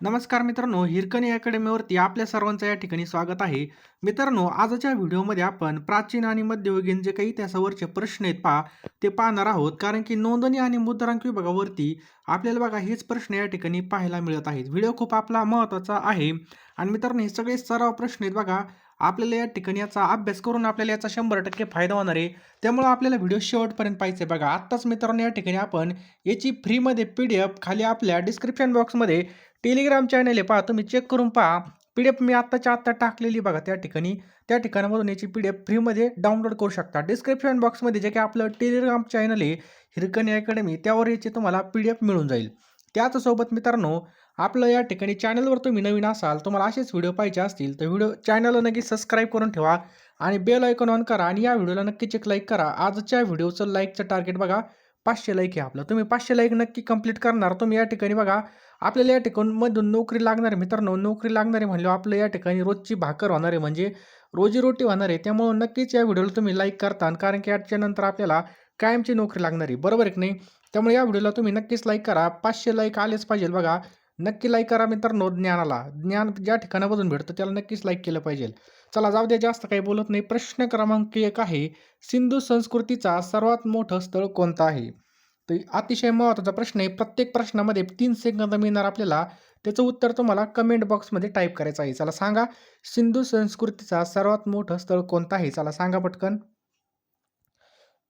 नमस्कार मित्रांनो हिरकणी अकॅडमीवरती आपल्या सर्वांचं या ठिकाणी स्वागत आहे. मित्रांनो आजच्या व्हिडिओमध्ये आपण प्राचीन आणि मध्ययुगीन जे काही इतिहासावरचे प्रश्न आहेत पहा ते पाहणार आहोत. कारण की नोंदणी आणि मुद्रांक विभागावरती आपल्याला बघा हेच प्रश्न या ठिकाणी पाहायला मिळत आहेत. व्हिडिओ खूप आपला महत्त्वाचा आहे. आणि मित्रांनो हे सगळे सराव प्रश्न आहेत बघा. आपल्याला या ठिकाणी याचा अभ्यास करून आपल्याला याचा शंभर टक्के फायदा होणार आहे. त्यामुळे आपल्याला व्हिडिओ शेवटपर्यंत पाहिजे बघा. आत्ताच मित्रांनो या ठिकाणी आपण याची फ्रीमध्ये पी डी एफ खाली आपल्या डिस्क्रिप्शन बॉक्समध्ये टेलिग्राम चॅनल आहे पहा तुम्ही चेक करून पहा. पी डी एफ मी आत्ताच्या आत्ता टाकलेली बघा त्या ठिकाणी. त्या ठिकाणामधून याची पी डी एफ फ्रीमध्ये डाउनलोड करू शकता. डिस्क्रिप्शन बॉक्समध्ये जे काही आपलं टेलिग्राम चॅनल आहे हिरकणी अकॅडमी त्यावर याची तुम्हाला पी डी एफ मिळून जाईल. त्याचसोबत मित्रांनो आपलं या ठिकाणी चॅनलवर तुम्ही नवीन असाल तुम्हाला असेच व्हिडिओ पाहिजे असतील तर व्हिडिओ चॅनलला नक्की सबस्क्राईब करून ठेवा आणि बेल आयकॉन ऑन करा आणि या व्हिडिओला नक्कीच एक लाईक करा. आजच्या व्हिडिओचं लाईकचं टार्गेट बघा पाचशे लाईक आहे आपलं. तुम्ही पाचशे लाईक नक्की कंप्लीट करणार. तुम्ही या ठिकाणी बघा आपल्याला या ठिकाणमधून नोकरी लागणार आहे मित्रांनो नोकरी लागणार आहे म्हणल्यावर आपलं या ठिकाणी रोजची भाकर होणार आहे. म्हणजे रोजीरोटी होणार आहे. त्यामुळं नक्कीच या व्हिडिओला तुम्ही लाईक करता कारण की याच्या नंतर आपल्याला कायमची नोकरी लागणार आहे. बरोबर एक की नाही? त्यामुळे या व्हिडिओला तुम्ही नक्कीच लाईक करा. पाचशे लाईक आलेच पाहिजे बघा. नक्की लाईक करा मित्रांनो ज्ञानाला. ज्ञान ज्या ठिकाणामधून भेटतं त्याला नक्कीच लाईक केलं पाहिजे चला जाऊ द्या. जास्त काही बोलत नाही. प्रश्न क्रमांक एक आहे सिंधू संस्कृतीचा सर्वात मोठं स्थळ कोणतं आहे? तर अतिशय महत्त्वाचा प्रश्न आहे. प्रत्येक प्रश्नामध्ये तीन सेकंद मिळणार आपल्याला. त्याचं उत्तर तुम्हाला कमेंट बॉक्समध्ये टाईप करायचं आहे. चला सांगा सिंधू संस्कृतीचा सर्वात मोठं स्थळ कोणतं आहे? चला सांगा पटकन.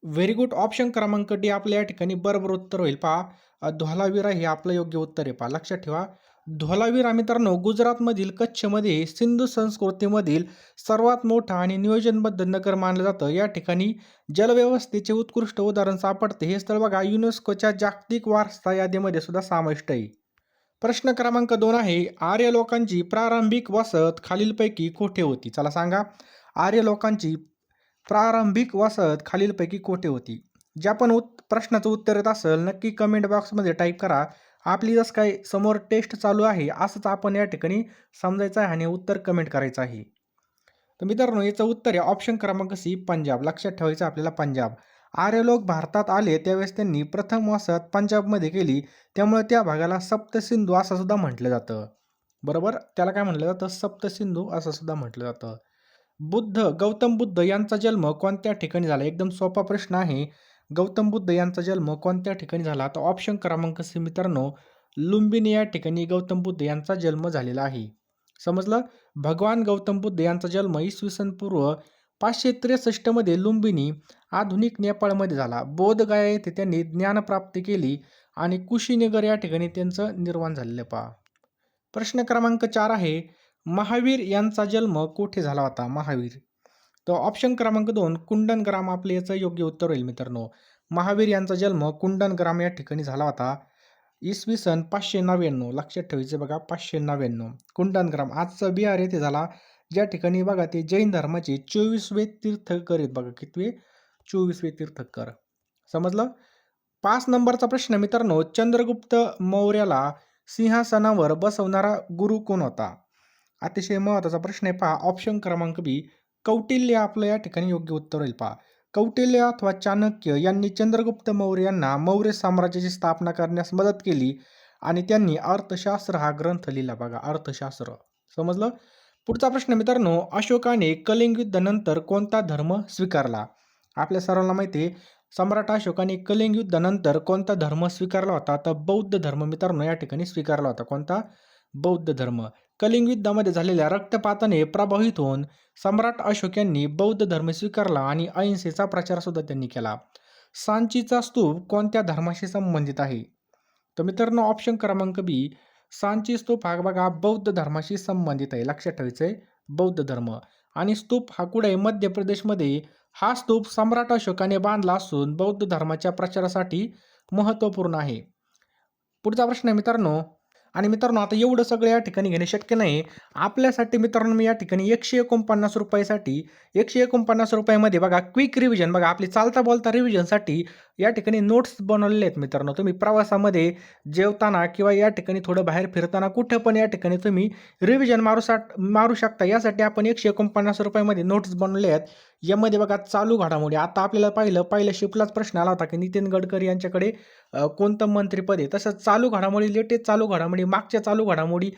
व्हेरी गुड ऑप्शन क्रमांक डी आपल्या या ठिकाणी बरोबर उत्तर होईल. पहा. धोलावीरा हे आपलं योग्य उत्तर आहे. पहा लक्षात ठेवा. धोलावीरा मित्रांनो गुजरातमधील कच्छमध्ये सिंधू संस्कृतीमधील सर्वात मोठा आणि नियोजनबद्ध नगर मानलं जातं. या ठिकाणी जलव्यवस्थेचे उत्कृष्ट उदाहरण सापडते. हे स्थळ बघा युनेस्कोच्या जागतिक वारसा यादीमध्ये सुद्धा समाविष्ट आहे. प्रश्न क्रमांक दोन आहे आर्य लोकांची प्रारंभिक वसत खालीलपैकी कोठे होती? चला सांगा. आर्य लोकांची प्रारंभिक वसत खालीलपैकी कोठे होती? ज्या पण उत प्रश्नाचं उत्तर येत असेल नक्की कमेंट बॉक्समध्ये टाईप करा. आपली जसं काय समोर टेस्ट चालू आहे असंच आपण या ठिकाणी समजायचं आहे आणि उत्तर कमेंट करायचं आहे. तर मित्रांनो याचं उत्तर आहे ऑप्शन क्रमांक सी पंजाब. लक्षात ठेवायचं आपल्याला पंजाब. आर्य लोक भारतात आले त्यावेळेस त्यांनी प्रथम वसत पंजाबमध्ये केली. त्यामुळे त्या भागाला सप्तसिंधू असं सुद्धा म्हटलं जातं. बरोबर? त्याला काय म्हटलं जातं? सप्तसिंधू असं सुद्धा म्हटलं जातं. बुद्ध गौतम बुद्ध यांचा जन्म कोणत्या ठिकाणी झाला? एकदम सोपा प्रश्न आहे. गौतम बुद्ध यांचा जन्म कोणत्या ठिकाणी झाला? तर ऑप्शन क्रमांक सी मित्रांनो लुंबिनी या ठिकाणी गौतम बुद्ध यांचा जन्म झालेला आहे. समजलं? भगवान गौतम बुद्ध यांचा जन्म इसवी सन पूर्व पाचशे त्रेसष्टमध्ये लुंबिनी आधुनिक नेपाळमध्ये झाला. बोधगया येथे त्यांनी ज्ञानप्राप्ती केली आणि कुशीनगर या ठिकाणी त्यांचं निर्माण झालेलं पहा. प्रश्न क्रमांक चार आहे महावीर यांचा जन्म कोठे झाला होता? महावीर. तर ऑप्शन क्रमांक दोन कुंडनग्राम आपले याचं योग्य उत्तर होईल मित्रांनो. महावीर यांचा जन्म कुंडनग्राम या ठिकाणी झाला होता. इसवी सन पाचशे नव्याण्णव लक्षात ठेवायचं बघा पाचशे नव्याण्णव. कुंडनग्राम आजचा बिहार येथे झाला. ज्या ठिकाणी बघा ते जैन धर्माचे चोवीसवे तीर्थकर आहेत बघा कितवे? चोवीसवे तीर्थकर. समजलं? पाच नंबरचा प्रश्न मित्रांनो चंद्रगुप्त मौर्याला सिंहासनावर बसवणारा गुरु कोण होता? अतिशय महत्त्वाचा प्रश्न आहे. पहा ऑप्शन क्रमांक बी कौटिल्य आपलं या ठिकाणी योग्य उत्तर होईल पहा. कौटिल्य अथवा चाणक्य यांनी चंद्रगुप्त मौर्य यांना मौर्य साम्राज्याची स्थापना करण्यास मदत केली आणि त्यांनी अर्थशास्त्र हा ग्रंथ लिहिला बघा अर्थशास्त्र. समजलं? पुढचा प्रश्न मित्रांनो अशोकाने कलिंग युद्धानंतर कोणता धर्म स्वीकारला? आपल्या सर्वांना माहिती आहे सम्राट अशोकाने कलिंग युद्धानंतर कोणता धर्म स्वीकारला होता? तर बौद्ध धर्म मित्रांनो या ठिकाणी स्वीकारला होता. कोणता? बौद्ध धर्म. कलिंग युद्धामध्ये झालेल्या रक्तपाताने प्रभावित होऊन सम्राट अशोक यांनी बौद्ध धर्म स्वीकारला आणि अहिंसेचा प्रचार सुद्धा त्यांनी केला. सांचीचा स्तूप कोणत्या धर्माशी संबंधित आहे? तर मित्रांनो ऑप्शन क्रमांक बी सांची स्तूप हा बघा बौद्ध धर्माशी संबंधित आहे. लक्षात ठेवायचं आहे बौद्ध धर्म. आणि स्तूप हा कुठे मध्य प्रदेशमध्ये. हा स्तूप सम्राट अशोकाने बांधला असून बौद्ध धर्माच्या प्रचारासाठी महत्त्वपूर्ण आहे. पुढचा प्रश्न आहे मित्रांनो आणि मित्रांनो आता एवढं सगळं या ठिकाणी घेणे शक्य नाही. आपल्यासाठी मित्रांनो मी या ठिकाणी एकशे एकोणपन्नास रुपयासाठी एकशे एकोणपन्नास रुपयामध्ये बघा क्विक रिव्हिजन बघा आपली चालता बोलता रिव्हिजनसाठी या ठिकाणी नोट्स बनवलेले आहेत मित्रांनो. तुम्ही प्रवासामध्ये जेवताना किंवा या ठिकाणी थोडं बाहेर फिरताना कुठं पण या ठिकाणी तुम्ही रिव्हिजन मारू सा मारू शकता. यासाठी आपण एकशे एकोणपन्नास रुपयामध्ये नोट्स बनवले आहेत. यामध्ये बघा चालू घडामोडी. आता आपल्याला पाहिलं पहिल्या शिफ्टलाच प्रश्न आला होता की नितीन गडकरी यांच्याकडे कोणतं मंत्रीपद आहे? तसंच चालू घडामोडी लेटेस्ट चालू घडामोडी मागच्या चालू घडामोडी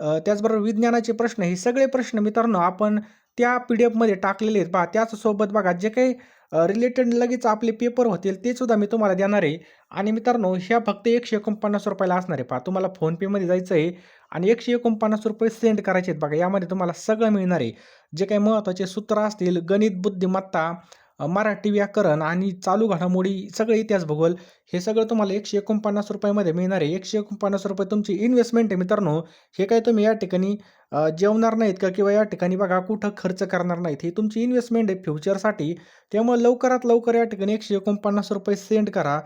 त्याचबरोबर विज्ञानाचे प्रश्न हे सगळे प्रश्न मित्रांनो आपण त्या पी डी एफमध्ये टाकलेले आहेत. पहा त्याचसोबत बघा जे काही रिलेटेड लगेच आपले पेपर होतील ते सुद्धा मी तुम्हाला देणार आहे. आणि मित्रांनो ह्या फक्त एकशे एकोणपन्नास रुपयाला असणार आहे. पहा तुम्हाला फोनपेमध्ये जायचं आहे आणि एकशे एकोणपन्नास रुपये सेंड करायचे आहेत. बघा यामध्ये तुम्हाला सगळं मिळणार आहे. जे काही महत्त्वाचे सूत्र असतील गणित बुद्धिमत्ता मराठी व्याकरण आणि चालू घडामोडी सगळे इतिहास भूगोल हे सगळं तुम्हाला एकशे एकोणपन्नास रुपयामध्ये मिळणार आहे. एकशे एकोणपन्नास रुपये तुमची इन्व्हेस्टमेंट आहे मित्रांनो. हे काय तुम्ही या ठिकाणी जेवणार नाहीत का किंवा या ठिकाणी बघा कुठं खर्च करणार नाहीत. ही तुमची इन्व्हेस्टमेंट आहे फ्युचरसाठी त्यामुळे लवकरात लवकर या ठिकाणी एकशे एकोणपन्नास रुपये सेंड करा.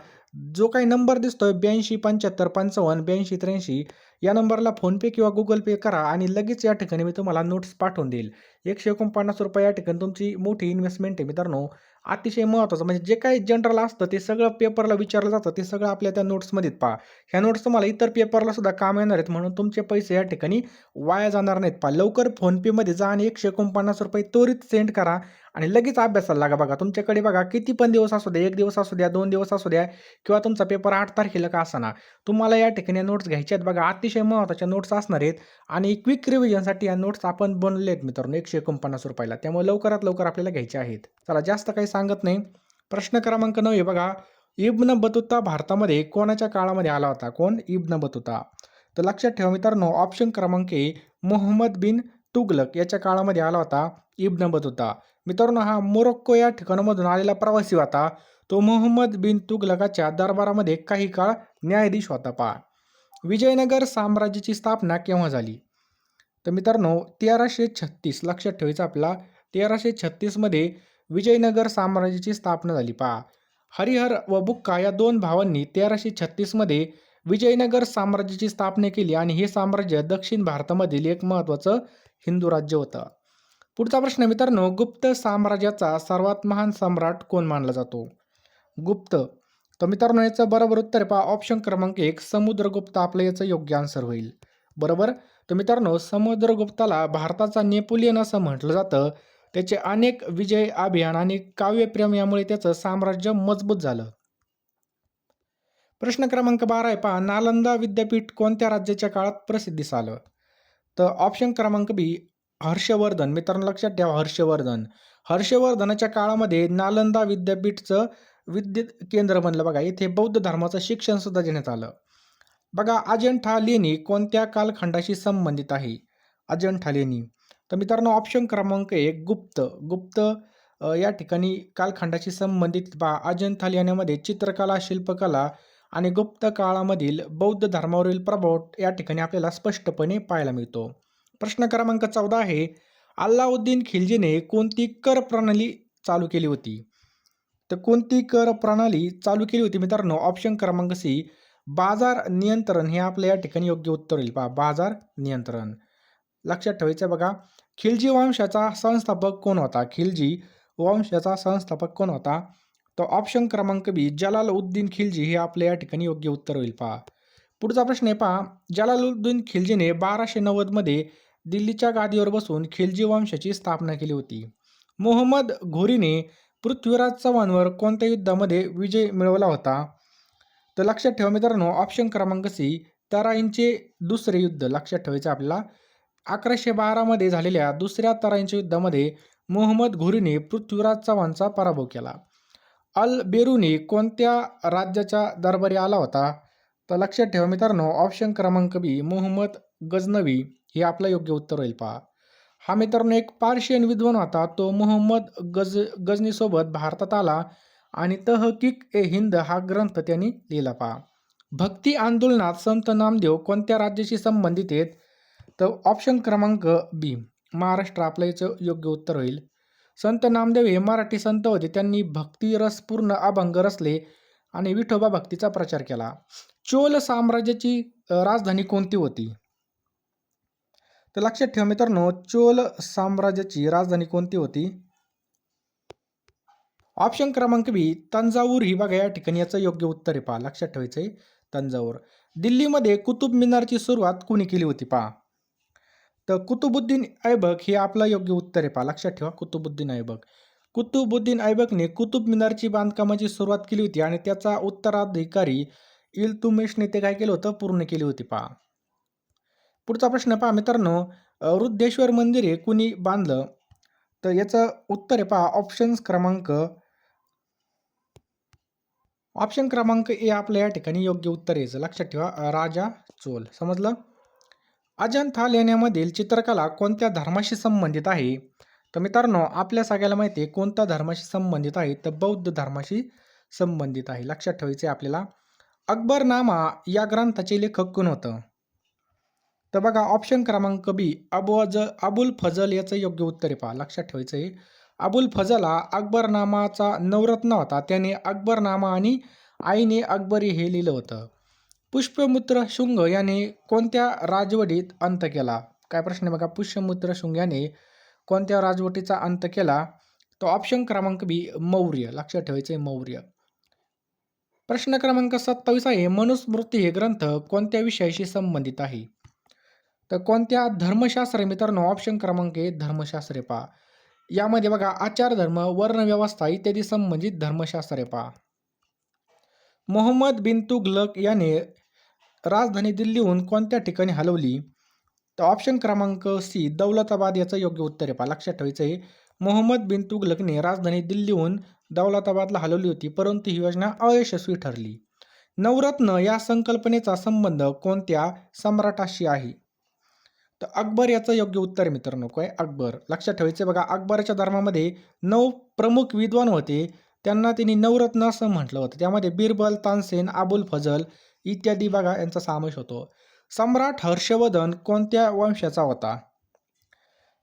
जो काही नंबर दिसतोय ब्याऐंशी पंच्याहत्तर पंचावन्न ब्याऐंशी त्र्याऐंशी या नंबरला फोनपे किंवा गुगल पे करा आणि लगेच या ठिकाणी मी तुम्हाला नोट्स पाठवून देईल. एकशे एकोणपन्नास रुपये या ठिकाणी तुमची मोठी इन्व्हेस्टमेंट आहे मित्रांनो. अतिशय महत्त्वाचं म्हणजे जे काही जनरल असतं ते सगळं पेपरला विचारलं जातं. ते सगळं आपल्या त्या नोट्समध्येच पहा. ह्या नोट्स तुम्हाला इतर पेपरला सुद्धा काम येणार आहेत. म्हणून तुमचे पैसे या ठिकाणी वाया जाणार नाहीत पहा. लवकर फोनपेमध्ये जा आणि एकशे एकोणपन्नास रुपये त्वरित सेंड करा आणि लगेच अभ्यासाला लागा बघा. तुमच्याकडे बघा किती पण दिवस असू द्या एक दिवस असू द्या दोन दिवस असू द्या किंवा तुमचा पेपर आठ तारखेला का असाना तुम्हाला या ठिकाणी नोट्स घ्यायच्या आहेत बघा. अतिशय महत्त्वाच्या नोट्स असणार आहेत आणि क्विक रिव्हिजनसाठी या नोट्स आपण बनले आहेत मित्रांनो एकशे एकोणपन्नास रुपयाला. त्यामुळे लवकरात लवकर आपल्याला घ्यायचे आहेत. चला जास्त काही सांगत नाही. प्रश्न क्रमांक नऊ आहे बघा. इब्न बतुता भारतामध्ये कोणाच्या काळामध्ये आला होता? कोण? इब्न बतुता तर लक्षात ठेवा मित्रांनो ऑप्शन क्रमांक ए मोहम्मद बिन तुगलक याच्या काळामध्ये आला होता इब्न बतुता मित्रांनो हा मोरोक्को या ठिकाणामधून आलेला प्रवासी होता. तो मोहम्मद बिन तुगलकाच्या दरबारामध्ये काही काळ न्यायाधीश होता. पहा. विजयनगर साम्राज्याची स्थापना केव्हा झाली? तर मित्रांनो तेराशे छत्तीस. लक्षात ठेवायचं आपला तेराशे छत्तीसमध्ये विजयनगर साम्राज्याची स्थापना झाली. पहा. हरिहर व बुक्का या दोन भावांनी तेराशे छत्तीसमध्ये विजयनगर साम्राज्याची स्थापना केली आणि हे साम्राज्य दक्षिण भारतामधील एक महत्त्वाचं हिंदू राज्य होतं. पुढचा प्रश्न मित्रांनो गुप्त साम्राज्याचा सर्वात महान सम्राट कोण मानला जातो? गुप्त. तर मित्रांनो याचं बरोबर उत्तर पहा ऑप्शन क्रमांक एक समुद्रगुप्त. आपलं याचं योग्य आन्सर होईल. बरोबर? तर मित्रांनो समुद्रगुप्ताला भारताचा नेपोलियन असं म्हटलं जातं. त्याचे अनेक विजय अभियान आणि काव्यप्रेम यामुळे त्याचं साम्राज्य मजबूत झालं. प्रश्न क्रमांक बारा आहे पहा. नालंदा विद्यापीठ कोणत्या राज्याच्या काळात प्रसिद्धीस आलं तर ऑप्शन क्रमांक बी हर्षवर्धन. मित्रांनो लक्षात ठेवा हर्षवर्धन. हर्षवर्धनाच्या काळामध्ये नालंदा विद्यापीठचं विद्युत केंद्र बनलं. बघा इथे बौद्ध धर्माचं शिक्षण सुद्धा देण्यात आलं. बघा अजंठा लेणी कोणत्या कालखंडाशी संबंधित आहे? अजंठा लेणी. तर मित्रांनो ऑप्शन क्रमांक एक गुप्त. गुप्त अ, या ठिकाणी कालखंडाशी संबंधित बा अजंठा लेण्यामध्ये चित्रकला शिल्पकला आणि गुप्त काळामधील बौद्ध धर्मावरील प्रभाव या ठिकाणी आपल्याला स्पष्टपणे पाहायला मिळतो. प्रश्न क्रमांक चौदा आहे अल्लाउद्दीन खिलजीने कोणती कर प्रणाली चालू केली होती? तर कोणती कर प्रणाली चालू केली होती मित्रांनो? ऑप्शन क्रमांक सी बाजार नियंत्रण हे आपल्या या ठिकाणी योग्य उत्तर येईल. पहा बाजार नियंत्रण. लक्षात ठेवायचं आहे बघा. खिलजी वंशाचा संस्थापक कोण होता? खिलजी वंशाचा संस्थापक कोण होता? तर ऑप्शन क्रमांक बी जलालउद्दीन खिलजी. हे आपल्या या ठिकाणी योग्य उत्तर होईल. पहा. पुढचा प्रश्न आहे पहा. जलालुद्दीन खिलजीने बाराशे नव्वदमध्ये दिल्लीच्या गादीवर बसून खिलजी वंशाची स्थापना केली होती. मोहम्मद घोरीने पृथ्वीराज चव्हाणवर कोणत्या युद्धामध्ये विजय मिळवला होता? तर लक्षात ठेवा मित्रांनो ऑप्शन क्रमांक सी तराईंचे दुसरे युद्ध. लक्षात ठेवायचं आपल्याला. अकराशे बारामध्ये झालेल्या दुसऱ्या तराईंच्या युद्धामध्ये मोहम्मद घोरीने पृथ्वीराज चव्हाणचा पराभव केला. अल बेरुनी कोणत्या राज्याच्या दरबारी आला होता? तर लक्षात ठेवा मित्रांनो ऑप्शन क्रमांक बी मोहम्मद गजनवी हे आपलं योग्य उत्तर होईल पहा. हा मित्रांनो एक पार्शियन विद्वान होता. तो मोहम्मद गज गजनीसोबत भारतात आला आणि तहकीक ए हिंद हा ग्रंथ त्यांनी लिहिला पहा. भक्ती आंदोलनात संत नामदेव कोणत्या राज्याशी संबंधित आहेत? तर ऑप्शन क्रमांक बी महाराष्ट्र आपलं याचं योग्य उत्तर होईल. संत नामदेव हे मराठी संत होते. त्यांनी भक्तिरसपूर्ण अभंग रचले आणि विठोबा भक्तीचा प्रचार केला. चोल साम्राज्याची राजधानी कोणती होती? तर लक्षात ठेवा मित्रांनो चोल साम्राज्याची राजधानी कोणती होती? ऑप्शन क्रमांक बी तंजावूर ही बघा या ठिकाणी याचं योग्य उत्तर आहे पहा. लक्षात ठेवायचं आहे तंजावूर. दिल्लीमध्ये कुतुब मिनारची सुरुवात कुणी केली होती पहा? तर कुतुबुद्दीन ऐबक हे आपलं योग्य उत्तर आहे पहा. लक्षात ठेवा कुतुबुद्दीन ऐबक. कुतुबुद्दीन ऐबकने कुतुब मिनारची बांधकामाची सुरुवात केली होती आणि त्याचा उत्तराधिकारी इल्तुमेशने ते काय केलं होतं? पूर्ण केली होती पहा. पुढचा प्रश्न पहा मित्रांनो. रुद्धेश्वर वृद्धेश्वर मंदिर हे कुणी बांधलं? तर याचं उत्तर आहे पहा ऑप्शन्स क्रमांक ऑप्शन क्रमांक ए आपल्या या ठिकाणी योग्य उत्तर यायचं लक्षात ठेवा राजा चोल. समजलं? अजंथा लेण्यामधील चित्रकला कोणत्या धर्माशी संबंधित आहे? तर मित्रांनो आपल्या सगळ्याला माहिती आहे कोणत्या धर्माशी संबंधित आहे? तर बौद्ध धर्माशी संबंधित आहे. लक्षात ठेवायचे आपल्याला. अकबरनामा या ग्रंथाचे लेखक कोण होतं? तर बघा ऑप्शन क्रमांक बी अबु अज अबुल फजल याचं योग्य उत्तर आहे पहा. लक्षात ठेवायचं आहे अबुल फजल हा अकबरनामाचा नवरत्न होता. त्याने अकबरनामा आणि आईने अकबरी हे लिहिलं होतं. पुष्पमित्र शुंग याने कोणत्या राजवटीत अंत केला? काय प्रश्न आहे बघा. पुष्यमित्र शुंग याने कोणत्या राजवटीचा अंत केला? तो ऑप्शन क्रमांक बी मौर्य. लक्षात ठेवायचं आहे मौर्य. प्रश्न क्रमांक सत्तावीस आहे. मनुस्मृती हे ग्रंथ कोणत्या विषयाशी संबंधित आहे? तर कोणत्या धर्मशास्त्र मित्रांनो? ऑप्शन क्रमांक आहे धर्मशास्त्र पहा. यामध्ये बघा आचार धर्म वर्णव्यवस्था इत्यादी संबंधित धर्मशास्त्र पा पहा. मोहम्मद बिन तुगलक याने राजधानी दिल्लीहून कोणत्या ठिकाणी हलवली? तर ऑप्शन क्रमांक सी दौलताबाद याचं योग्य उत्तर आहे. पहा लक्षात ठेवायचं आहे. मोहम्मद बिन तुगलकने राजधानी दिल्लीहून दौलताबादला हलवली होती परंतु ही योजना अयशस्वी ठरली. नवरत्न या संकल्पनेचा संबंध कोणत्या सम्राटाशी आहे? तर अकबर याचं योग्य उत्तर मित्रांनो. काय अकबर. लक्षात ठेवायचं बघा अकबराच्या धर्मामध्ये नऊ प्रमुख विद्वान होते. त्यांना त्यांनी नवरत्न असं म्हटलं होतं. त्यामध्ये बिरबल तानसेन अबुल फजल इत्यादी बघा यांचा समावेश होतो. सम्राट हर्षवर्धन कोणत्या वंशाचा होता?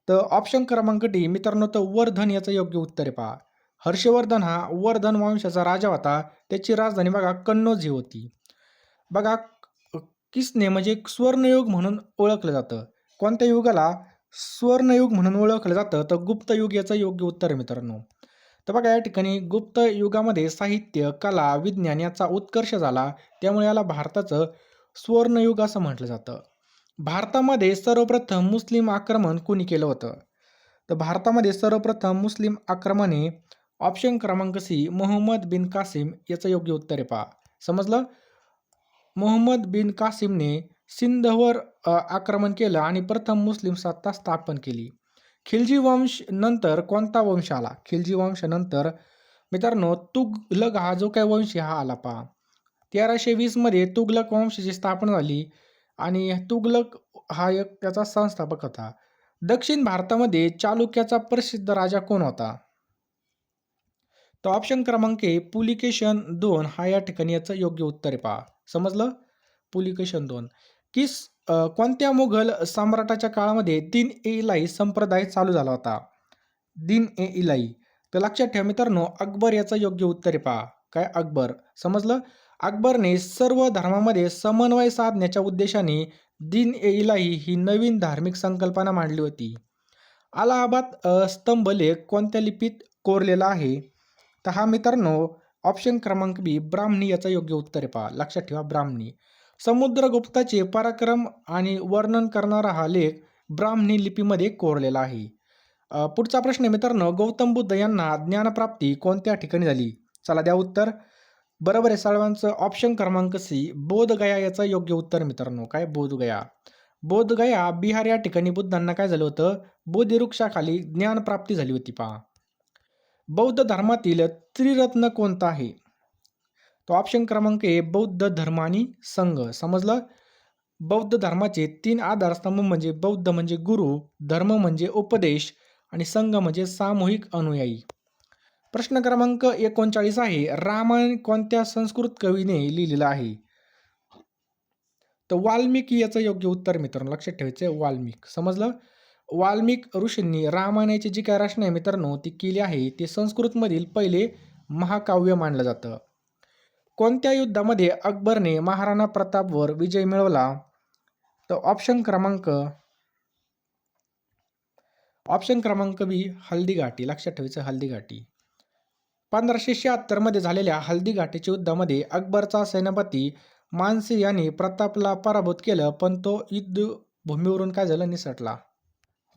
तर ऑप्शन क्रमांक डी मित्रांनो तर वर्धन याचं योग्य उत्तर पहा. हर्षवर्धन हा वर्धन वंशाचा राजा होता. त्याची राजधानी बघा कन्नौज ही होती. बघा किसने म्हणजे स्वर्णयुग म्हणून ओळखलं जातं. कोणत्या युगाला? स्वर्णयुग म्हणून ओळखलं जातं. तर गुप्तयुग याचं योग्य उत्तर मित्रांनो. तर बघा या ठिकाणी गुप्त युगामध्ये साहित्य कला विज्ञान याचा उत्कर्ष झाला. त्यामुळे याला भारताचं स्वर्णयुग असं म्हटलं जातं. भारतामध्ये सर्वप्रथम मुस्लिम आक्रमण कोणी केलं होतं? तर भारतामध्ये सर्वप्रथम मुस्लिम आक्रमण हे ऑप्शन क्रमांक सी मोहम्मद बिन कासिम याचं योग्य उत्तर आहे पहा. समजलं? मोहम्मद बिन कासिमने सिंधवर आक्रमण केलं आणि प्रथम मुस्लिम सत्ता स्थापन केली. खिलजी वंश नंतर कोणता वंश आला? खिलजी वंशानंतर मित्रांनो तुगलक हा जो काही वंश हा आला पहा. तेराशे वीसमध्ये तुगलक वंशाची स्थापना झाली आणि तुगलक हा एक त्याचा संस्थापक होता. दक्षिण भारतामध्ये चालुक्याचा प्रसिद्ध राजा कोण होता? तर ऑप्शन क्रमांक ए पुलिकेशन दोन. हा या ठिकाणी याचं योग्य उत्तर आहे पहा. समजलं? पुलिकेशन दोन. किस कोणत्या मुघल सम्राटाच्या काळामध्ये दिन ए इलाई संप्रदाय चालू झाला होता? दिन ए इलाई तर लक्षात ठेवा मित्रांनो अकबर याचं योग्य उत्तर पहा. काय अकबर? समजलं? अकबरने सर्व धर्मामध्ये समन्वय साधण्याच्या उद्देशाने दिन ए इलाई ही नवीन धार्मिक संकल्पना मांडली होती. अलाहाबाद स्तंभ लेख कोणत्या लिपीत कोरलेला आहे? तर हा मित्रांनो ऑप्शन क्रमांक बी ब्राह्मणी याचं योग्य उत्तर पहा. लक्षात ठेवा ब्राह्मणी. समुद्रगुप्ताचे पराक्रम आणि वर्णन करणारा हा लेख ब्राह्मणी लिपीमध्ये कोरलेला आहे. पुढचा प्रश्न मित्रांनो गौतम बुद्ध यांना ज्ञानप्राप्ती कोणत्या ठिकाणी झाली? चला द्या उत्तर. बरोबर आहे सर्वांचं ऑप्शन क्रमांक सी बोधगया याचं योग्य उत्तर मित्रांनो. काय बोधगया? बोधगया बिहार या ठिकाणी बुद्धांना काय झालं होतं? बोधिवृक्षाखाली ज्ञानप्राप्ती झाली होती पहा. बौद्ध धर्मातील त्रिरत्न कोणता आहे? तो ऑप्शन क्रमांक ए बौद्ध धर्म आणि संघ. समजलं? बौद्ध धर्माचे तीन आधारस्तंभ म्हणजे बौद्ध म्हणजे गुरु धर्म म्हणजे उपदेश आणि संघ म्हणजे सामूहिक अनुयायी. प्रश्न क्रमांक एकोणचाळीस आहे. रामायण कोणत्या संस्कृत कवीने लिहिलेलं आहे? तर वाल्मिकी याचं योग्य उत्तर मित्रांनो लक्षात ठेवायचं आहे वाल्मिक. समजलं? वाल्मिक ऋषींनी रामायणाची जी काय रचना आहे मित्रांनो ती केली आहे ते संस्कृतमधील पहिले महाकाव्य मानलं जातं. कोणत्या युद्धामध्ये अकबरने महाराणा प्रतापवर विजय मिळवला? तर ऑप्शन क्रमांक ऑप्शन क्रमांक बी हल्दीघाटी लक्षात ठेवायचं हल्दीघाटी पंधराशे शहात्तरमध्ये झालेल्या हल्दीघाटीच्या युद्धामध्ये अकबरचा सेनापती मानसी यांनी प्रतापला पराभूत केलं पण तो युद्धभूमीवरून काय झालं? निसटला.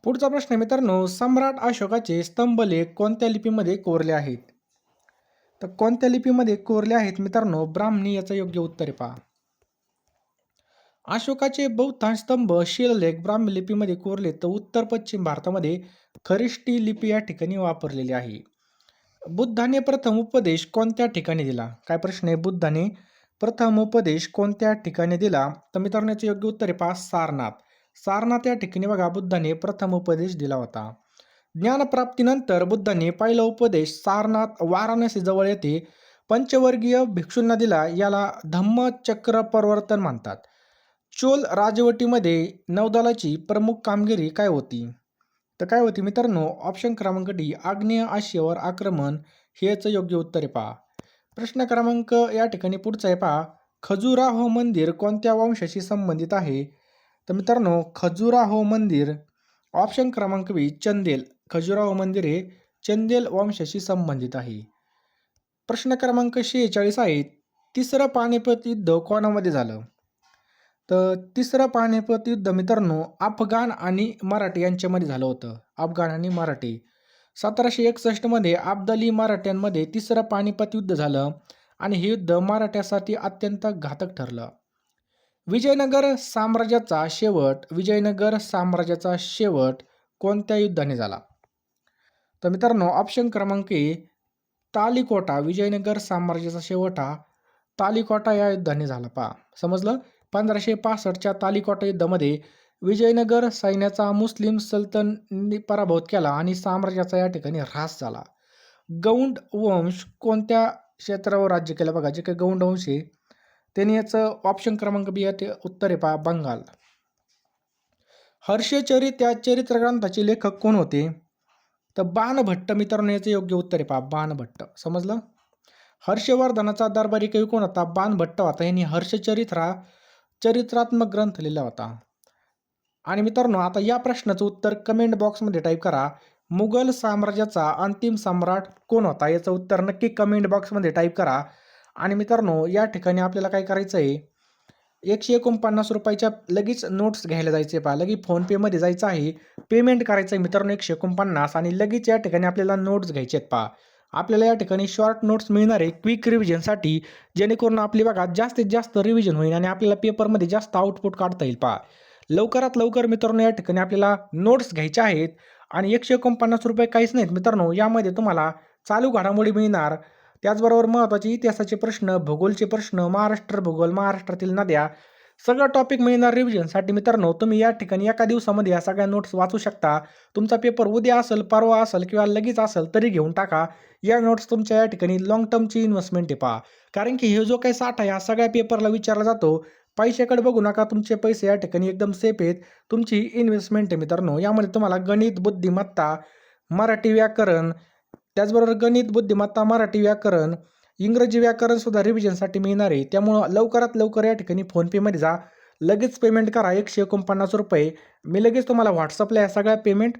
पुढचा प्रश्न मित्रांनो सम्राट अशोकाचे स्तंभलेख कोणत्या लिपीमध्ये कोरले आहेत? तर कोणत्या लिपीमध्ये कोरले आहेत मित्रांनो? ब्राह्मणी याचं योग्य उत्तर पहा. अशोकाचे बहुतांश स्तंभ शिलालेख ब्राह्मी लिपीमध्ये कोरले तर उत्तर पश्चिम भारतामध्ये खरिष्टी लिपी या ठिकाणी वापरलेली आहे. बुद्धाने प्रथम उपदेश कोणत्या ठिकाणी दिला? काय प्रश्न आहे? बुद्धाने प्रथम उपदेश कोणत्या ठिकाणी दिला? तर मित्रांनो याचं योग्य उत्तर आहे पहा सारनाथ. सारनाथ या ठिकाणी बघा बुद्धाने प्रथम उपदेश दिला होता. ज्ञानप्राप्तीनंतर बुद्धाने पहिला उपदेश सारनाथ वाराणसीजवळ येथे पंचवर्गीय भिक्षूंना दिला याला धम्मचक्र प्रवर्तन म्हणतात चोल राजवटीमध्ये नौदलाची प्रमुख कामगिरी काय होती? तर काय होती मित्रांनो ऑप्शन क्रमांक डी आग्नेय आशियावर आक्रमण हेच योग्य उत्तर आहे पहा. प्रश्न क्रमांक या ठिकाणी पुढचा आहे पहा. खजुराहो मंदिर कोणत्या वंशाशी संबंधित आहे? तर मित्रांनो खजुराहो मंदिर ऑप्शन क्रमांक बी चंदेल. खजुराहो मंदिर हे चंदेल वंशाशी संबंधित आहे. प्रश्न क्रमांक शेहेचाळीस आहे तिसरं पानिपत युद्ध कोणामध्ये झालं? तर तिसरं पानिपत युद्ध मित्रांनो अफगाण आणि मराठी यांच्यामध्ये झालं होतं. अफगाण आणि मराठी. सतराशे एकसष्टमध्ये अब्दाली मराठ्यांमध्ये तिसरं पानिपत युद्ध झालं आणि हे युद्ध मराठ्यासाठी अत्यंत घातक ठरलं. विजयनगर साम्राज्याचा शेवट विजयनगर साम्राज्याचा शेवट कोणत्या युद्धाने झाला? तर मित्रांनो ऑप्शन क्रमांक ए तालिकोटा विजयनगर साम्राज्याचा शेवट. हा तालिकोटा या युद्धाने झाला पहा. समजलं? पंधराशे पासष्टच्या तालिकोटा युद्धामध्ये विजयनगर सैन्याचा मुस्लिम सल्तनने पराभूत केला आणि साम्राज्याचा या ठिकाणी ऱ्हास झाला. गौंड वंश कोणत्या क्षेत्रावर राज्य केलं? बघा जे काही गौंड वंश आहे त्यांनी याचं ऑप्शन क्रमांक बी या ते उत्तर आहे पहा बंगाल. हर्षचरित या चरित्र ग्रंथाचे लेखक कोण होते? तर बाणभट्ट मित्रांनो याचं योग्य उत्तर आहे पहा बाणभट्ट. समजलं? हर्षवर्धनाचा दरबारी कवी कोण होता? बाणभट्ट होता. यांनी हर्षचरित्र हा चरित्रात्मक ग्रंथ लिहिला होता. आणि मित्रांनो आता या प्रश्नाचं उत्तर कमेंट बॉक्समध्ये टाईप करा. मुघल साम्राज्याचा अंतिम सम्राट कोण होता? याचं उत्तर नक्की कमेंट बॉक्समध्ये टाईप करा. आणि मित्रांनो या ठिकाणी आपल्याला काय करायचं आहे एकशे एकोणपन्नास रुपयाच्या लगेच नोट्स घ्यायला जायचे पहा. लगेच फोनपेमध्ये जायचं आहे. पेमेंट करायचं आहे मित्रांनो एकशे एकोणपन्नास आणि लगेच या ठिकाणी आपल्याला नोट्स घ्यायचे आहेत पहा. आपल्याला या ठिकाणी शॉर्ट नोट्स मिळणार आहे क्विक रिव्हिजनसाठी जेणेकरून आपली बघा जास्तीत जास्त रिव्हिजन होईल आणि आपल्याला पेपरमध्ये जास्त आउटपुट काढता येईल पहा. लवकरात लवकर मित्रांनो या ठिकाणी आपल्याला नोट्स घ्यायच्या आहेत आणि एकशे एकोणपन्नास रुपये काहीच नाहीत मित्रांनो. यामध्ये तुम्हाला चालू घडामोडी मिळणार. त्याचबरोबर महत्त्वाचे इतिहासाचे प्रश्न भूगोलचे प्रश्न महाराष्ट्र भूगोल महाराष्ट्रातील नद्या सगळं टॉपिक मिळणार रिव्हिजनसाठी मित्रांनो तुम्ही या ठिकाणी एका दिवसामध्ये या सगळ्या नोट्स वाचू शकता. तुमचा पेपर उद्या असेल परवा असेल किंवा लगेच असेल तरी घेऊन टाका. या नोट्स तुमच्या या ठिकाणी लॉंग टर्मची इन्व्हेस्टमेंट आहे पहा. कारण की हे जो काही साठा या सगळ्या पेपरला विचारला जातो पैशाकडे बघू नका तुमचे पैसे या ठिकाणी एकदम सेफ आहेत. तुमची इन्व्हेस्टमेंट आहे मित्रांनो. यामध्ये तुम्हाला गणित बुद्धिमत्ता मराठी व्याकरण त्याचबरोबर गणित बुद्धिमत्ता मराठी व्याकरण इंग्रजी व्याकरणसुद्धा रिव्हिजनसाठी मिळणार आहे. त्यामुळं लवकरात लवकर या ठिकाणी फोनपेमध्ये जा. लगेच पेमेंट करा. एकशे एकोणपन्नास रुपये. मी लगेच तुम्हाला व्हॉट्सअपला या सगळ्या पेमेंट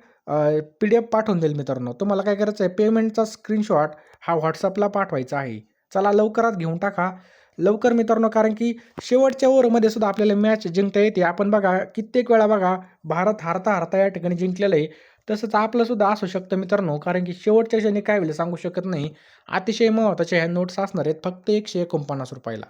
पी डी एफ पाठवून देईल मित्रांनो. तुम्हाला काय करायचं आहे पेमेंटचा स्क्रीनशॉट हा व्हॉट्सअपला पाठवायचा आहे. चला लवकरात घेऊन टाका. लवकर मित्रांनो कारण की शेवटच्या ओव्हरमध्ये सुद्धा आपल्याला मॅच जिंकता येते. आपण बघा कित्येक वेळा बघा भारत हारता हारता या ठिकाणी जिंकलेलं आहे. तसंच आपलं सुद्धा असू शकतं मित्रांनो कारण की शेवटच्या क्षणी काय होईल सांगू शकत नाही. अतिशय महत्त्वाच्या ह्या नोट्स असणार आहेत फक्त एकशे एकोणपन्नास रुपयाला.